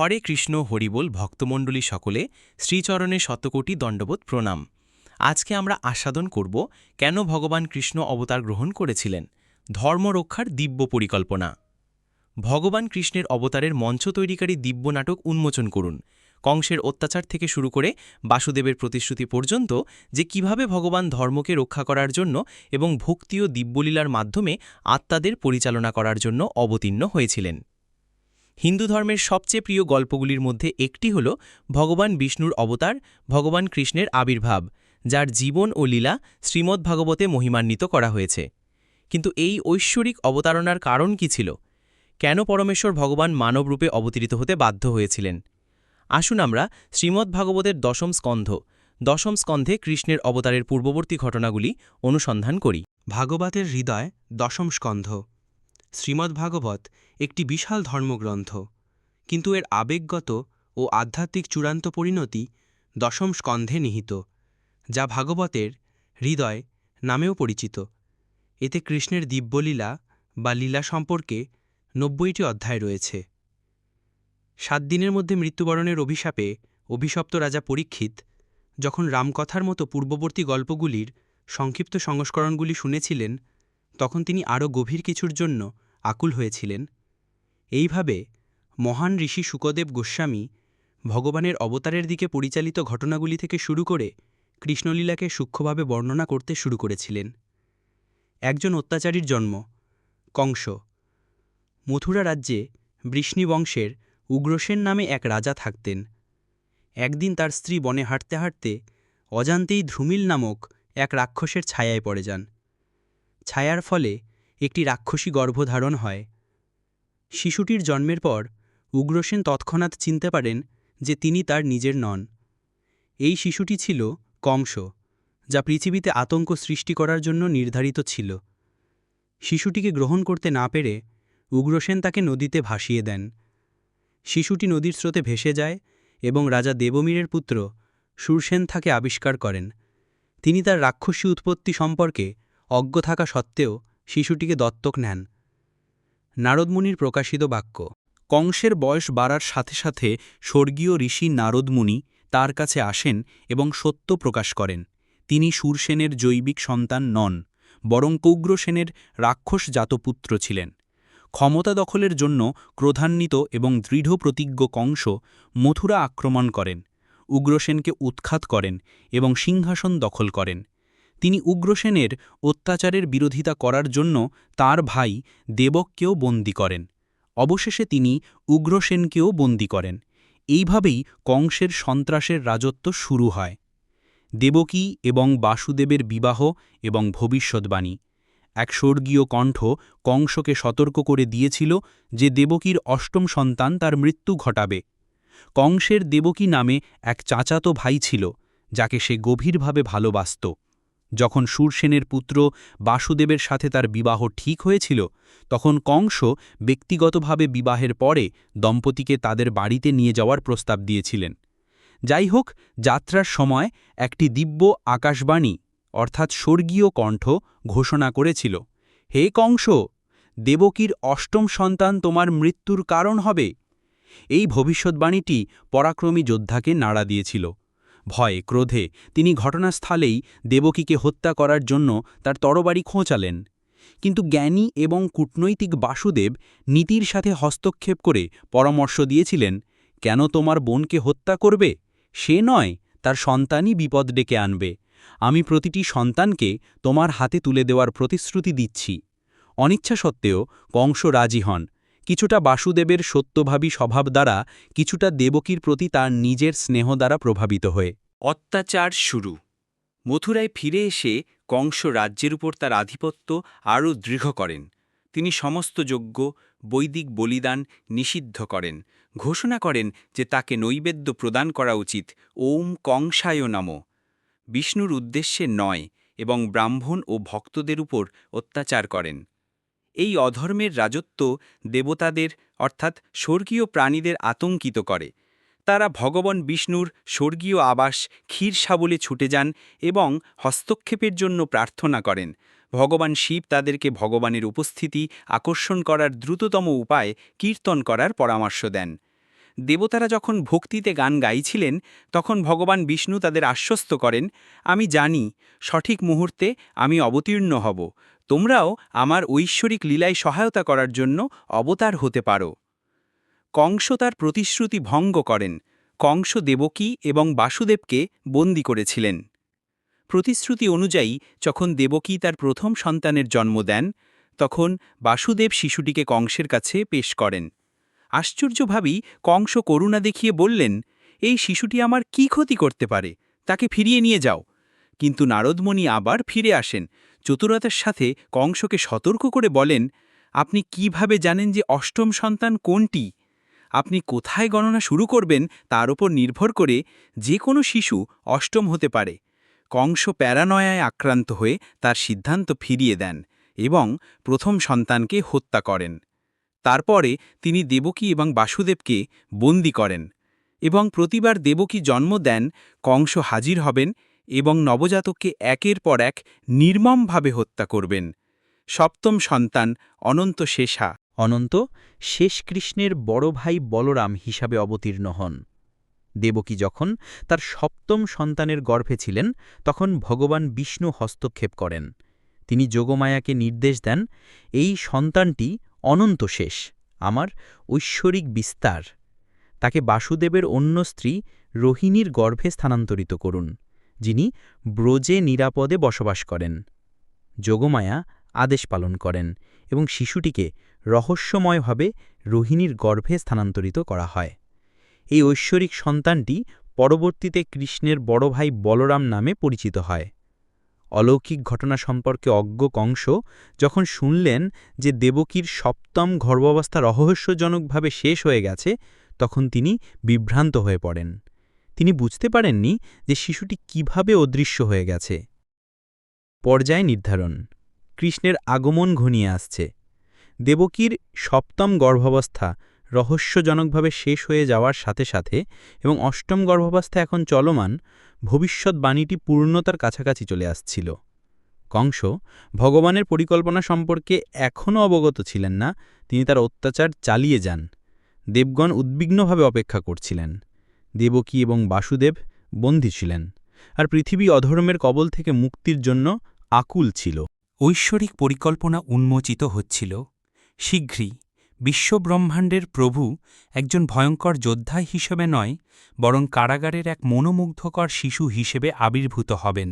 হরে কৃষ্ণ হরিবোল ভক্তমণ্ডলী সকলে শ্রীচরণে শতকোটি দণ্ডবোধ প্রণাম। আজকে আমরা আস্বাদন করব, কেন ভগবান কৃষ্ণ অবতার গ্রহণ করেছিলেন? ধর্ম রক্ষার দিব্য পরিকল্পনা। ভগবান কৃষ্ণের অবতারের মঞ্চ তৈরিকারী দিব্য নাটক উন্মোচন করুন। কংসের অত্যাচার থেকে শুরু করে বাসুদেবের প্রতিশ্রুতি পর্যন্ত যে কীভাবে ভগবান ধর্মকে রক্ষা করার জন্য এবং ভক্তি ও দিব্যলীলার মাধ্যমে আত্মাদের পরিচালনা করার জন্য অবতীর্ণ হয়েছিলেন। হিন্দু ধর্মের সবচেয়ে প্রিয় গল্পগুলির মধ্যে একটি হল ভগবান বিষ্ণুর অবতার, ভগবান কৃষ্ণের আবির্ভাব, যার জীবন ও লীলা শ্রীমদ্ ভাগবতে মহিমান্বিত করা হয়েছে। কিন্তু এই ঐশ্বরিক অবতারণার কারণ কি ছিল? কেন পরমেশ্বর ভগবান মানবরূপে অবতীরিত হতে বাধ্য হয়েছিলেন? আসুন আমরা শ্রীমদ্ ভাগবতের দশম স্কন্ধ, দশম স্কন্ধে কৃষ্ণের অবতারের পূর্ববর্তী ঘটনাগুলি অনুসন্ধান করি। ভাগবতের হৃদয় দশম স্কন্ধ। শ্রীমদ্ভাগবত একটি বিশাল ধর্মগ্রন্থ। কিন্তু এর আবেগগত ও আধ্যাত্মিক চূড়ান্ত পরিণতি দশম স্কন্ধে নিহিত, যা ভাগবতের হৃদয় নামেও পরিচিত। এতে কৃষ্ণের দিব্যলীলা বা লীলা সম্পর্কে নব্বইটি অধ্যায় রয়েছে। সাত দিনের মধ্যে মৃত্যুবরণের অভিশাপে অভিশপ্ত রাজা পরীক্ষিত যখন রামকথার মতো পূর্ববর্তী গল্পগুলির সংক্ষিপ্ত সংস্করণগুলি শুনেছিলেন তখন তিনি আরও গভীর কিছুর জন্য আকুল হয়েছিলেন। এইভাবে মহান ঋষি শুকদেব গোস্বামী ভগবানের অবতারের দিকে পরিচালিত ঘটনাগুলি থেকে শুরু করে কৃষ্ণলীলাকে সূক্ষ্মভাবে বর্ণনা করতে শুরু করেছিলেন। একজন অত্যাচারীর জন্ম, কংস। মথুরা রাজ্যে বৃষ্ণিবংশের উগ্রসেন নামে এক রাজা থাকতেন। একদিন তার স্ত্রী বনে হাঁটতে হাঁটতে অজান্তেই ধ্রুমিল নামক এক রাক্ষসের ছায়ায় পড়ে যান। ছায়ার ফলে একটি রাক্ষসী গর্ভধারণ হয়। শিশুটির জন্মের পর উগ্রসেন তৎক্ষণাৎ চিনতে পারেন যে তিনি তার নিজের নন। এই শিশুটি ছিল কংস, যা পৃথিবীতে আতঙ্ক সৃষ্টি করার জন্য নির্ধারিত ছিল। শিশুটিকে গ্রহণ করতে না পেরে উগ্রসেন তাকে নদীতে ভাসিয়ে দেন। শিশুটি নদীর স্রোতে ভেসে যায় এবং রাজা দেবমীরের পুত্র সুরসেন তাকে আবিষ্কার করেন। তিনি তার রাক্ষসী উৎপত্তি সম্পর্কে অজ্ঞ থাকা সত্ত্বেও শিশুটিকে দত্তক নেন। নারদমুনির প্রকাশিত বাক্য, কংসের বয়স বাড়ার সাথে সাথে স্বর্গীয় ঋষি নারদমুনি তার কাছে আসেন এবং সত্য প্রকাশ করেন। তিনি সুরসেনের জৈবিক সন্তান নন, বরং কৌগ্রসেনের রাক্ষসজাত পুত্র ছিলেন। ক্ষমতা দখলের জন্য ক্রোধান্বিত এবং দৃঢ় প্রতিজ্ঞ কংস মথুরা আক্রমণ করেন, উগ্রসেনকে উৎখাত করেন এবং সিংহাসন দখল করেন। তিনি উগ্রসেনের অত্যাচারের বিরোধিতা করার জন্য তার ভাই দেবককেও বন্দী করেন। অবশেষে তিনি উগ্রসেনকেও বন্দী করেন। এইভাবেই কংসের সন্ত্রাসের রাজত্ব শুরু হয়। দেবকী এবং বাসুদেবের বিবাহ এবং ভবিষ্যৎবাণী এক স্বর্গীয় কণ্ঠ কংসকে সতর্ক করে দিয়েছিল যে দেবকীর অষ্টম সন্তান তার মৃত্যু ঘটাবে। কংসের দেবকী নামে এক চাচাতো ভাই ছিল, যাকে সে গভীরভাবে ভালোবাসত। যখন সুরসেনের পুত্র বাসুদেবের সাথে তার বিবাহ ঠিক হয়েছিল, তখন কংস ব্যক্তিগতভাবে বিবাহের পরে দম্পতিকে তাদের বাড়িতে নিয়ে যাওয়ার প্রস্তাব দিয়েছিলেন। যাই হোক যাত্রার সময় একটি দিব্য আকাশবাণী, অর্থাৎ স্বর্গীয় কণ্ঠ, ঘোষণা করেছিল, হে কংস, দেবকীর অষ্টম সন্তান তোমার মৃত্যুর কারণ হবে। এই ভবিষ্যৎবাণীটি পরাক্রমী যোদ্ধাকে নাড়া দিয়েছিল। ভয়ে, ক্রোধে তিনি ঘটনাস্থলেই দেবকীকে হত্যা করার জন্য তার তরবারি খোঁচালেন। কিন্তু জ্ঞানী এবং কূটনৈতিক বাসুদেব নীতির সাথে হস্তক্ষেপ করে পরামর্শ দিয়েছিলেন, কেন তোমার বোনকে হত্যা করবে? সে নয়, তার সন্তানই বিপদ ডেকে আনবে। আমি প্রতিটি সন্তানকে তোমার হাতে তুলে দেওয়ার প্রতিশ্রুতি দিচ্ছি। অনিচ্ছা সত্ত্বেও কংস রাজি হন। কিছুটা বাসুদেবের সত্যভাবী স্বভাব দ্বারা কিছুটা দেবকীর প্রতি তার নিজের স্নেহ দ্বারা প্রভাবিত হয়ে অত্যাচার শুরু। মথুরায় ফিরে এসে কংস রাজ্যের উপর তার আধিপত্য আরও দৃঢ় করেন। তিনি সমস্ত যজ্ঞ, বৈদিক বলিদান নিষিদ্ধ করেন। ঘোষণা করেন যে তাকে নৈবেদ্য প্রদান করা উচিত ওম কংসায় নাম। বিষ্ণুর উদ্দেশ্যে নয় এবং ব্রাহ্মণ ও ভক্তদের উপর অত্যাচার করেন। এই অধর্মের রাজত্ব দেবতাদের, অর্থাৎ স্বর্গীয় প্রাণীদের আতঙ্কিত করে। তারা ভগবান বিষ্ণুর স্বর্গীয় আবাস ক্ষীরসাবলে ছুটে যান এবং হস্তক্ষেপের জন্য প্রার্থনা করেন। ভগবান শিব তাদেরকে ভগবানের উপস্থিতি, আকর্ষণ করার দ্রুততম উপায় কীর্তন করার পরামর্শ দেন। দেবতারা যখন ভক্তিতে গান গাইছিলেন, তখন ভগবান বিষ্ণু তাদের আশ্বস্ত করেন, আমি জানি, সঠিক মুহূর্তে আমি অবতীর্ণ হব। তোমরাও আমার ঐশ্বরিক লীলায় সহায়তা করার জন্য অবতার হতে পারো। কংস তার প্রতিশ্রুতি ভঙ্গ করেন, কংস দেবকী এবং বাসুদেবকে বন্দী করেছিলেন। প্রতিশ্রুতি অনুযায়ী, যখন দেবকী তার প্রথম সন্তানের জন্ম দেন, তখন বাসুদেব শিশুটিকে কংসের কাছে পেশ করেন। আশ্চর্যভাবেই কংস করুণা দেখিয়ে বললেন, এই শিশুটি আমার কি ক্ষতি করতে পারে? তাকে ফিরিয়ে নিয়ে যাও। কিন্তু নারদমণি আবার ফিরে আসেন। চতুরতার সাথে কংসকে সতর্ক করে বলেন, আপনি কীভাবে জানেন যে অষ্টম সন্তান কোনটি? আপনি কোথায় গণনা শুরু করবেন তার উপর নির্ভর করে যে কোনো শিশু অষ্টম হতে পারে। কংস প্যারানয়ায় আক্রান্ত হয়ে তার সিদ্ধান্ত ফিরিয়ে দেন এবং প্রথম সন্তানকে হত্যা করেন। তারপরে তিনি দেবকী এবং বাসুদেবকে বন্দি করেন এবং প্রতিবার দেবকী জন্ম দেন, কংস হাজির হবেন এবং নবজাতককে একের পর এক নির্মমভাবে হত্যা করবেন। সপ্তম সন্তান অনন্ত শেষা। অনন্ত শেষ কৃষ্ণের বড় ভাই বলরাম হিসাবে অবতীর্ণ হন। দেবকী যখন তার সপ্তম সন্তানের গর্ভে ছিলেন, তখন ভগবান বিষ্ণু হস্তক্ষেপ করেন। তিনি যোগমায়াকে নির্দেশ দেন, এই সন্তানটি অনন্ত শেষ, আমার ঐশ্বরিক বিস্তার। তাকে বাসুদেবের অন্য স্ত্রী রোহিণীর গর্ভে স্থানান্তরিত করুন, যিনি ব্রজে নিরাপদে বসবাস করেন। যোগমায়া আদেশ পালন করেন এবং শিশুটিকে রহস্যময়ভাবে রোহিণীর গর্ভে স্থানান্তরিত করা হয়। এই ঐশ্বরিক সন্তানটি পরবর্তীতে কৃষ্ণের বড় ভাই বলরাম নামে পরিচিত হয়। অলৌকিক ঘটনা সম্পর্কে অজ্ঞ কংস যখন শুনলেন যে দেবকীর সপ্তম গর্ভাবস্থা রহস্যজনকভাবে শেষ হয়ে গেছে, তখন তিনি বিভ্রান্ত হয়ে পড়েন। তিনি বুঝতে পারেননি যে শিশুটি কীভাবে অদৃশ্য হয়ে গেছে। পর্যায় নির্ধারণ। কৃষ্ণের আগমন ঘনিয়ে আসছে। দেবকীর সপ্তম গর্ভাবস্থা রহস্যজনকভাবে শেষ হয়ে যাওয়ার সাথে সাথে এবং অষ্টম গর্ভাবস্থা এখন চলমান ভবিষ্যৎবাণীটি পূর্ণতার কাছাকাছি চলে আসছিল। কংস, ভগবানের পরিকল্পনা সম্পর্কে এখনও অবগত ছিলেন না, তিনি তার অত্যাচার চালিয়ে যান। দেবগণ উদ্বিগ্নভাবে অপেক্ষা করছিলেন। দেবকী এবং বাসুদেব বন্দী ছিলেন। আর পৃথিবী অধর্মের কবল থেকে মুক্তির জন্য আকুল ছিল। ঐশ্বরিক পরিকল্পনা উন্মোচিত হচ্ছিল। শীঘ্রই বিশ্বব্রহ্মাণ্ডের প্রভু একজন ভয়ঙ্কর যোদ্ধা হিসেবে নয়, বরং কারাগারের এক মনোমুগ্ধকর শিশু হিসেবে আবির্ভূত হবেন,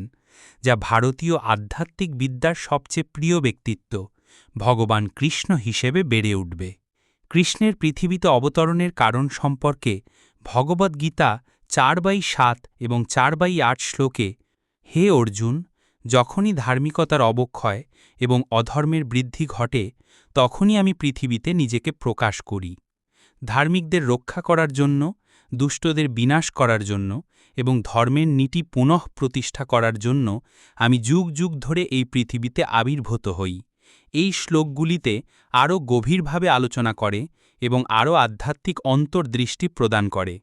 যা ভারতীয় আধ্যাত্মিক বিদ্যার সবচেয়ে প্রিয় ব্যক্তিত্ব, ভগবান কৃষ্ণ হিসেবে বেড়ে উঠবে। কৃষ্ণের পৃথিবীতে অবতরণের কারণ সম্পর্কে ভগবদ্গীতা চার বাই সাত এবং চার বাই আট শ্লোকে, হে অর্জুন যখনই ধার্মিকতার অবক্ষয় এবং অধর্মের বৃদ্ধি ঘটে, তখনই আমি পৃথিবীতে নিজেকে প্রকাশ করি। ধার্মিকদের রক্ষা করার জন্য, দুষ্টদের বিনাশ করার জন্য এবং ধর্মের নীতি পুনঃ প্রতিষ্ঠা করার জন্য আমি যুগ যুগ ধরে এই পৃথিবীতে আবির্ভূত হই। এই শ্লোকগুলিতে আরও গভীরভাবে আলোচনা করে এবং আরও আধ্যাত্মিক অন্তর্দৃষ্টি প্রদান করে।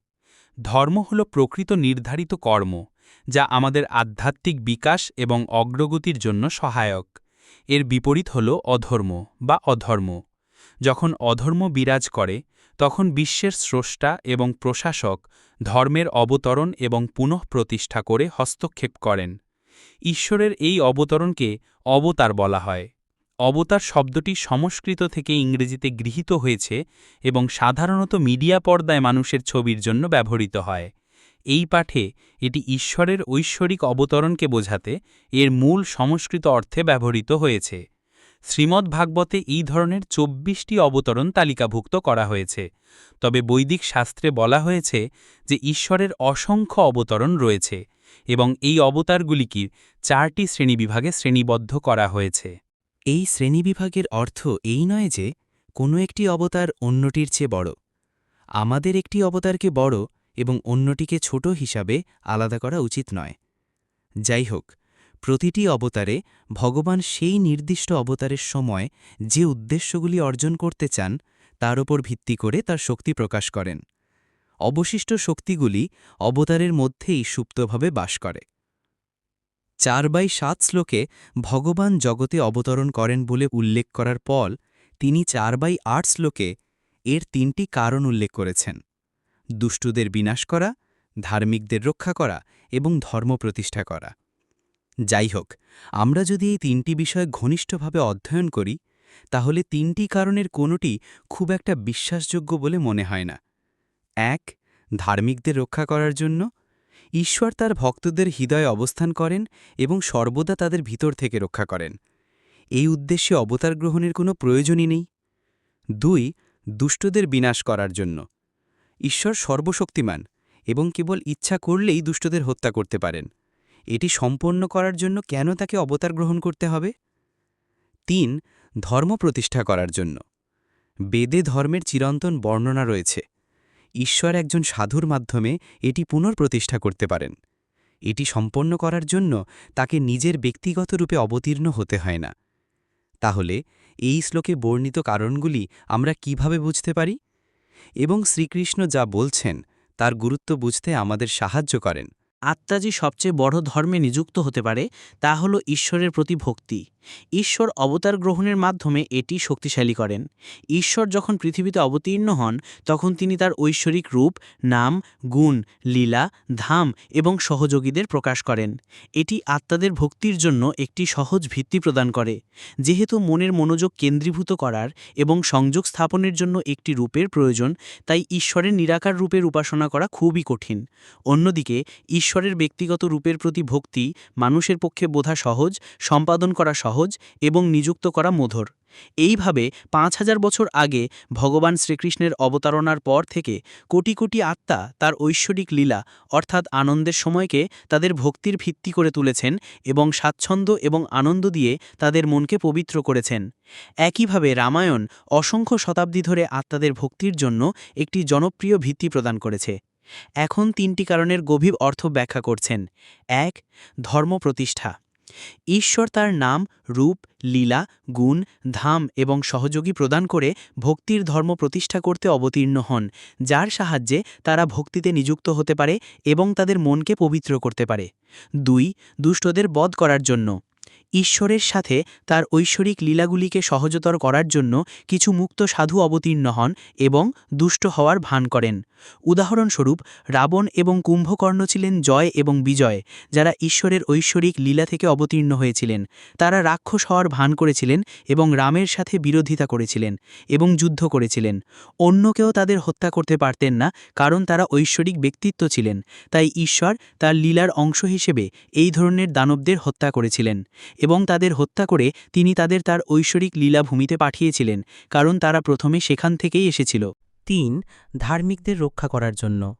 ধর্ম হল প্রকৃত নির্ধারিত কর্ম। যা আমাদের আধ্যাত্মিক বিকাশ এবং অগ্রগতির জন্য সহায়ক। এর বিপরীত হল অধর্ম বা অধর্ম। যখন অধর্ম বিরাজ করে, তখন বিশ্বের স্রষ্টা এবং প্রশাসক ধর্মের অবতরণ এবং পুনঃপ্রতিষ্ঠা করে হস্তক্ষেপ করেন। ঈশ্বরের এই অবতরণকে অবতার বলা হয়। অবতার শব্দটি সংস্কৃত থেকে ইংরেজিতে গৃহীত হয়েছে এবং সাধারণত মিডিয়া পর্দায় মানুষের ছবির জন্য ব্যবহৃত হয়। এই পাঠে এটি ঈশ্বরের ঐশ্বরিক অবতরণকে বোঝাতে এর মূল সংস্কৃত অর্থে ব্যবহৃত হয়েছে। শ্রীমদ্ ভাগবতে এই ধরনের চব্বিশটি অবতরণ তালিকাভুক্ত করা হয়েছে। তবে বৈদিক শাস্ত্রে বলা হয়েছে যে ঈশ্বরের অসংখ্য অবতরণ রয়েছে এবং এই অবতারগুলিকে চারটি শ্রেণীবিভাগে শ্রেণীবদ্ধ করা হয়েছে। এই শ্রেণীবিভাগের অর্থ এই নয় যে কোনো একটি অবতার অন্যটির চেয়ে বড়। আমাদের একটি অবতারকে বড় এবং অন্যটিকে ছোট হিসাবে আলাদা করা উচিত নয়। যাই হোক প্রতিটি অবতারে ভগবান সেই নির্দিষ্ট অবতারের সময় যে উদ্দেশ্যগুলি অর্জন করতে চান, তার ওপর ভিত্তি করে তার শক্তি প্রকাশ করেন। অবশিষ্ট শক্তিগুলি অবতারের মধ্যেই সুপ্তভাবে বাস করে। চার বাই সাত শ্লোকে ভগবান জগতে অবতরণ করেন বলে উল্লেখ করার পর তিনি চার বাই আট শ্লোকে এর তিনটি কারণ উল্লেখ করেছেন। দুষ্টুদের বিনাশ করা, ধার্মিকদের রক্ষা করা এবং ধর্ম প্রতিষ্ঠা করা। যাই হোক, আমরা যদি এই তিনটি বিষয় ঘনিষ্ঠভাবে অধ্যয়ন করি, তাহলে তিনটি কারণের কোনোটি খুব একটা বিশ্বাসযোগ্য বলে মনে হয় না। এক, ধার্মিকদের রক্ষা করার জন্য। ঈশ্বর তার ভক্তদের হৃদয়ে অবস্থান করেন এবং সর্বদা তাদের ভিতর থেকে রক্ষা করেন। এই উদ্দেশ্যে অবতার গ্রহণের কোনো প্রয়োজনই নেই। দুই, দুষ্টদের বিনাশ করার জন্য। ঈশ্বর সর্বশক্তিমান এবং কেবল ইচ্ছা করলেই দুষ্টদের হত্যা করতে পারেন। এটি সম্পন্ন করার জন্য কেন তাকে অবতার গ্রহণ করতে হবে? তিন, ধর্ম প্রতিষ্ঠা করার জন্য। বেদে ধর্মের চিরন্তন বর্ণনা রয়েছে। ঈশ্বর একজন সাধুর মাধ্যমে এটি পুনর্প্রতিষ্ঠা করতে পারেন। এটি সম্পন্ন করার জন্য তাকে নিজের ব্যক্তিগত রূপে অবতীর্ণ হতে হয় না। তাহলে এই শ্লোকে বর্ণিত কারণগুলি আমরা কীভাবে বুঝতে পারি? এবং শ্রীকৃষ্ণ যা বলছেন, তার গুরুত্ব বুঝতে আমাদের সাহায্য করেন। আত্মা যে সবচেয়ে বড় ধর্মে নিযুক্ত হতে পারে, তা হল ঈশ্বরের প্রতি ভক্তি। ঈশ্বর অবতার গ্রহণের মাধ্যমে এটি শক্তিশালী করেন। ঈশ্বর যখন পৃথিবীতে অবতীর্ণ হন, তখন তিনি তার ঐশ্বরিক রূপ, নাম, গুণ, লীলা, ধাম এবং সহযোগীদের প্রকাশ করেন। এটি আত্মাদের ভক্তির জন্য একটি সহজ ভিত্তি প্রদান করে, যেহেতু মনের মনোযোগ কেন্দ্রীভূত করার এবং সংযোগ স্থাপনের জন্য একটি রূপের প্রয়োজন, তাই ঈশ্বরের নিরাকার রূপের উপাসনা করা খুবই কঠিন। অন্যদিকে, ঈশ্বরের ব্যক্তিগত রূপের প্রতি ভক্তি মানুষের পক্ষে বোধা সহজ, সম্পাদন করা সহজ এবং নিযুক্ত করা মধুর। এইভাবে পাঁচ হাজার বছর আগে ভগবান শ্রীকৃষ্ণের অবতারণার পর থেকে কোটি কোটি আত্মা তার ঐশ্বরিক লীলা, অর্থাৎ আনন্দের সময়কে তাদের ভক্তির ভিত্তি করে তুলেছেন এবং স্বাচ্ছন্দ্য এবং আনন্দ দিয়ে তাদের মনকে পবিত্র করেছেন। একইভাবে রামায়ণ অসংখ্য শতাব্দী ধরে আত্মাদের ভক্তির জন্য একটি জনপ্রিয় ভিত্তি প্রদান করেছে। এখন তিনটি কারণের গভীর অর্থ ব্যাখ্যা করছেন। এক ধর্ম প্রতিষ্ঠা ঈশ্বর তার নাম, রূপ, লীলা, গুণ, ধাম এবং সহযোগী প্রদান করে ভক্তির ধর্ম প্রতিষ্ঠা করতে অবতীর্ণ হন, যার সাহায্যে তারা ভক্তিতে নিযুক্ত হতে পারে এবং তাদের মনকে পবিত্র করতে পারে। দুই, দুষ্টদের বধ করার জন্য। ঈশ্বরের সাথে তার ঐশ্বরিক লীলাগুলিকে সহজতর করার জন্য কিছু মুক্ত সাধু অবতীর্ণ হন এবং দুষ্ট হওয়ার ভান করেন। উদাহরণস্বরূপ, রাবণ এবং কুম্ভকর্ণ ছিলেন জয় এবং বিজয়, যারা ঈশ্বরের ঐশ্বরিক লীলা থেকে অবতীর্ণ হয়েছিলেন। তারা রাক্ষস হওয়ার ভান করেছিলেন এবং রামের সাথে বিরোধিতা করেছিলেন এবং যুদ্ধ করেছিলেন। অন্য কেউ তাদের হত্যা করতে পারতেন না, কারণ তারা ঐশ্বরিক ব্যক্তিত্ব ছিলেন। তাই ঈশ্বর তার লীলার অংশ হিসেবে এই ধরনের দানবদের হত্যা করেছিলেন। এবং তাদের হত্যা করে তিনি তাদের তার ঐশ্বরিক লীলাভূমিতে পাঠিয়েছিলেন, কারণ তারা প্রথমে সেখান থেকেই এসেছিল। তিন, ধার্মিকদের রক্ষা করার জন্য।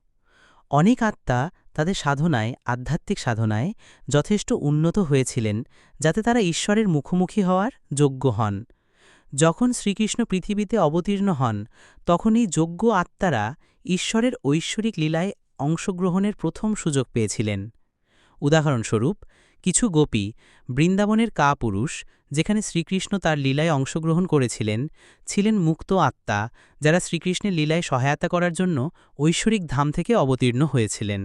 অনেক আত্মা তাদের সাধনায়, আধ্যাত্মিক সাধনায় যথেষ্ট উন্নত হয়েছিলেন, যাতে তারা ঈশ্বরের মুখোমুখি হওয়ার যোগ্য হন। যখন শ্রীকৃষ্ণ পৃথিবীতে অবতীর্ণ হন তখন এই যোগ্য আত্মারা ঈশ্বরের ঐশ্বরিক লীলায় অংশগ্রহণের প্রথম সুযোগ পেয়েছিলেন। উদাহরণস্বরূপ কিছু গোপী বৃন্দাবনের কাপুরুষ, যেখানে শ্রীকৃষ্ণ তার লীলায় অংশগ্রহণ করেছিলেন, ছিলেন মুক্ত আত্মা যারা শ্রীকৃষ্ণের লীলায় সহায়তা করার জন্য ঐশ্বরিক ধাম থেকে অবতীর্ণ হয়েছিলেন।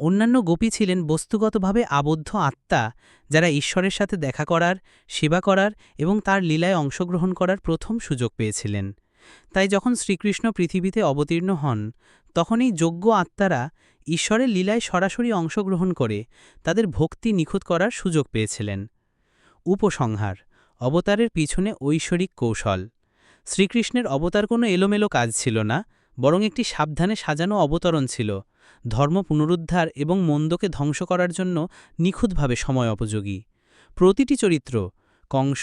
অন্যান্য গোপী ছিলেন বস্তুগতভাবে আবদ্ধ আত্মা যারা ঈশ্বরের সাথে দেখা করার, সেবা করার এবং তার লীলায় অংশগ্রহণ করার প্রথম সুযোগ পেয়েছিলেন। তাই যখন শ্রীকৃষ্ণ পৃথিবীতে অবতীর্ণ হন তখন এই যোগ্য আত্মারা ঈশ্বরের লীলায় সরাসরি অংশগ্রহণ করে তাদের ভক্তি নিখুঁত করার সুযোগ পেয়েছিলেন। উপসংহার, অবতারের পিছনে ঐশ্বরিক কৌশল। শ্রীকৃষ্ণের অবতার কোনো এলোমেলো কাজ ছিল না, বরং একটি সাবধানে সাজানো অবতরণ ছিল, ধর্ম পুনরুদ্ধার এবং মন্দকে ধ্বংস করার জন্য নিখুঁতভাবে সময় উপযোগী প্রতিটি চরিত্র, কংস,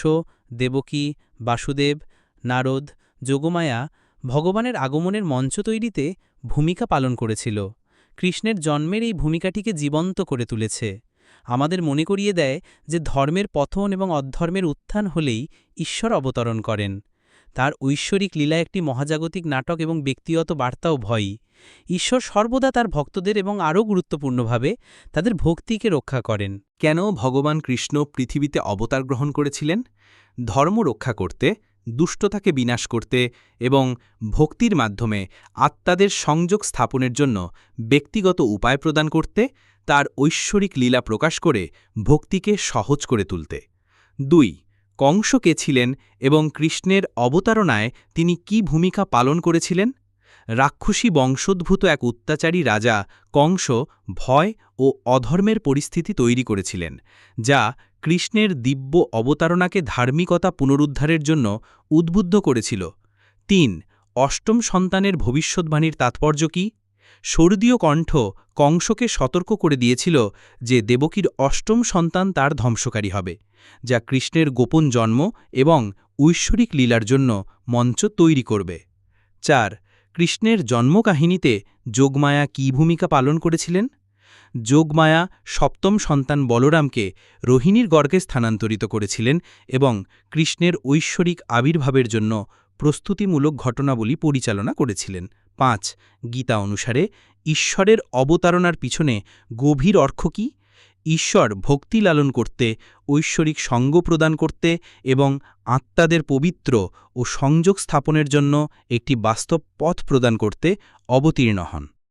দেবকী, বাসুদেব, নারদ, যোগমায়া, ভগবানের আগমনের মঞ্চ তৈরিতে ভূমিকা পালন করেছিল। কৃষ্ণের জন্মের এই ভূমিকাটিকে জীবন্ত করে তুলেছে। আমাদের মনে করিয়ে দেয় যে ধর্মের পথন এবং অধর্মের উত্থান হলেই ঈশ্বর অবতরণ করেন। তার ঐশ্বরিক লীলা একটি মহাজাগতিক নাটক এবং ব্যক্তিগত বার্তাও ভয়ই ঈশ্বর সর্বদা তার ভক্তদের এবং আরও গুরুত্বপূর্ণভাবে তাদের ভক্তিকে রক্ষা করেন। কেন ভগবান কৃষ্ণ পৃথিবীতে অবতার গ্রহণ করেছিলেন? ধর্ম রক্ষা করতে দুষ্টতাকে বিনাশ করতে এবং ভক্তির মাধ্যমে আত্মাদের সংযোগ স্থাপনের জন্য ব্যক্তিগত উপায় প্রদান করতে তার ঐশ্বরিক লীলা প্রকাশ করে ভক্তিকে সহজ করে তুলতে। দুই, কংস কে ছিলেন এবং কৃষ্ণের অবতারণায় তিনি কি ভূমিকা পালন করেছিলেন? রাক্ষসী বংশোদ্ভূত এক অত্যাচারী রাজা কংস ভয় ও অধর্মের পরিস্থিতি তৈরি করেছিলেন, যা কৃষ্ণের দিব্য অবতারণাকে ধার্মিকতা পুনরুদ্ধারের জন্য উদ্বুদ্ধ করেছিল। তিন, অষ্টম সন্তানের ভবিষ্যৎবাণীর তাৎপর্য কি? স্বর্দীয় কণ্ঠ কংসকে সতর্ক করে দিয়েছিল যে দেবকীর অষ্টম সন্তান তার ধ্বংসকারী হবে, যা কৃষ্ণের গোপন জন্ম এবং ঐশ্বরিক লীলার জন্য মঞ্চ তৈরি করবে। চার কৃষ্ণের জন্মকাহিনীতে যোগমায়া কী ভূমিকা পালন করেছিলেন? যোগমায়া সপ্তম সন্তান বলরামকে রোহিণীর গর্গে স্থানান্তরিত করেছিলেন এবং কৃষ্ণের ঐশ্বরিক আবির্ভাবের জন্য প্রস্তুতিমূলক ঘটনাবলী পরিচালনা করেছিলেন। পাঁচ, গীতা অনুসারে ঈশ্বরের অবতারণার পিছনে গভীর অর্থ কি? ঈশ্বর ভক্তি লালন করতে, ঐশ্বরিক সঙ্গ প্রদান করতে এবং আত্মাদের পবিত্র ও সংযোগ স্থাপনের জন্য একটি বাস্তব পথ প্রদান করতে অবতীর্ণ হন।